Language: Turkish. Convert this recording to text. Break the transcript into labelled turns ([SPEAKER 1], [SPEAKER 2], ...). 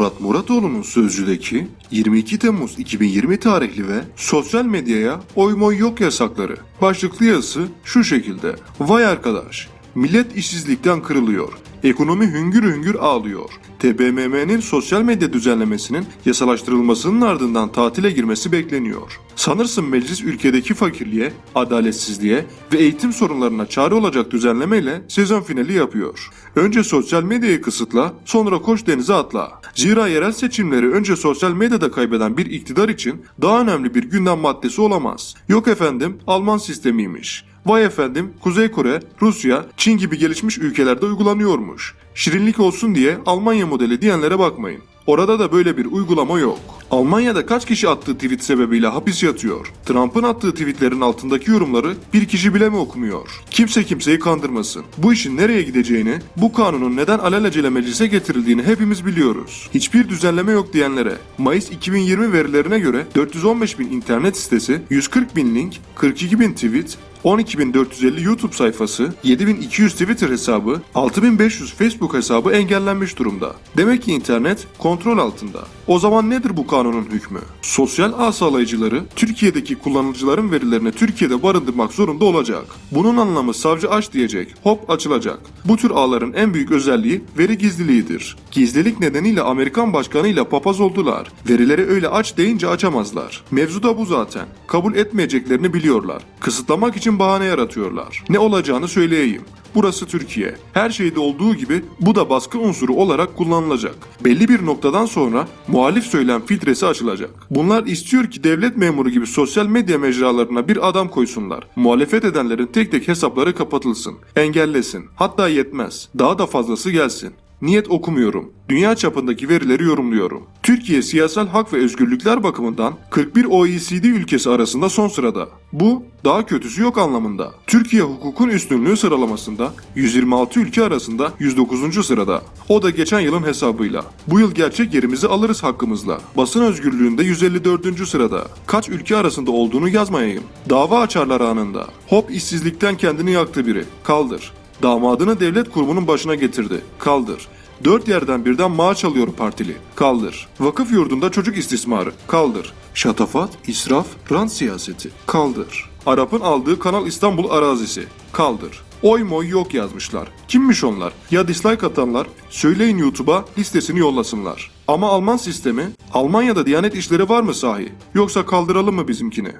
[SPEAKER 1] Murat Muratoğlu'nun Sözcü'deki 22 Temmuz 2020 tarihli ve sosyal medyaya oy moy yok yasakları. Başlıklı yazısı şu şekilde. Vay arkadaş, millet işsizlikten kırılıyor. Ekonomi hüngür hüngür ağlıyor. TBMM'nin sosyal medya düzenlemesinin yasalaştırılmasının ardından tatile girmesi bekleniyor. Sanırsın meclis ülkedeki fakirliğe, adaletsizliğe ve eğitim sorunlarına çare olacak düzenlemeyle sezon finali yapıyor. Önce sosyal medyayı kısıtla, sonra koş denize atla. Zira yerel seçimleri önce sosyal medyada kaybeden bir iktidar için daha önemli bir gündem maddesi olamaz. Yok efendim Alman sistemiymiş. Vay efendim Kuzey Kore, Rusya, Çin gibi gelişmiş ülkelerde uygulanıyormuş. Şirinlik olsun diye Almanya modeli diyenlere bakmayın. Orada da böyle bir uygulama yok. Almanya'da kaç kişi attığı tweet sebebiyle hapis yatıyor? Trump'ın attığı tweetlerin altındaki yorumları bir kişi bile mi okumuyor? Kimse kimseyi kandırmasın. Bu işin nereye gideceğini, bu kanunun neden alelacele meclise getirildiğini hepimiz biliyoruz. Hiçbir düzenleme yok diyenlere, Mayıs 2020 verilerine göre 415 bin internet sitesi, 140 bin link, 42 bin tweet, 12.450 YouTube sayfası, 7.200 Twitter hesabı, 6.500 Facebook hesabı engellenmiş durumda. Demek ki internet kontrol altında. O zaman nedir bu kanunun hükmü? Sosyal ağ sağlayıcıları Türkiye'deki kullanıcıların verilerini Türkiye'de barındırmak zorunda olacak. Bunun anlamı savcı aç diyecek, hop açılacak. Bu tür ağların en büyük özelliği veri gizliliğidir. Gizlilik nedeniyle Amerikan başkanıyla papaz oldular. Verileri öyle aç deyince açamazlar. Mevzu da bu zaten. Kabul etmeyeceklerini biliyorlar. Kısıtlamak için bahane yaratıyorlar. Ne olacağını söyleyeyim. Burası Türkiye. Her şeyde olduğu gibi bu da baskı unsuru olarak kullanılacak. Belli bir noktadan sonra muhalif söylem filtresi açılacak. Bunlar istiyor ki devlet memuru gibi sosyal medya mecralarına bir adam koysunlar. Muhalefet edenlerin tek tek hesapları kapatılsın. Engellesin. Hatta yetmez. Daha da fazlası gelsin. Niyet okumuyorum. Dünya çapındaki verileri yorumluyorum. Türkiye siyasal hak ve özgürlükler bakımından 41 OECD ülkesi arasında son sırada. Bu daha kötüsü yok anlamında. Türkiye hukukun üstünlüğü sıralamasında 126 ülke arasında 109. sırada. O da geçen yılın hesabıyla. Bu yıl gerçek yerimizi alırız hakkımızla. Basın özgürlüğünde 154. sırada. Kaç ülke arasında olduğunu yazmayayım. Dava açarlar anında. Hop işsizlikten kendini yaktı biri. Kaldır. Damadını devlet kurumunun başına getirdi. Kaldır. Dört yerden birden maaş alıyor partili. Kaldır. Vakıf yurdunda çocuk istismarı. Kaldır. Şatafat, israf, rant siyaseti. Kaldır. Arap'ın aldığı Kanal İstanbul arazisi. Kaldır. Oy moy yok yazmışlar. Kimmiş onlar? Ya dislike atanlar? Söyleyin YouTube'a listesini yollasınlar. Ama Alman sistemi, Almanya'da Diyanet işleri var mı sahi? Yoksa kaldıralım mı bizimkini?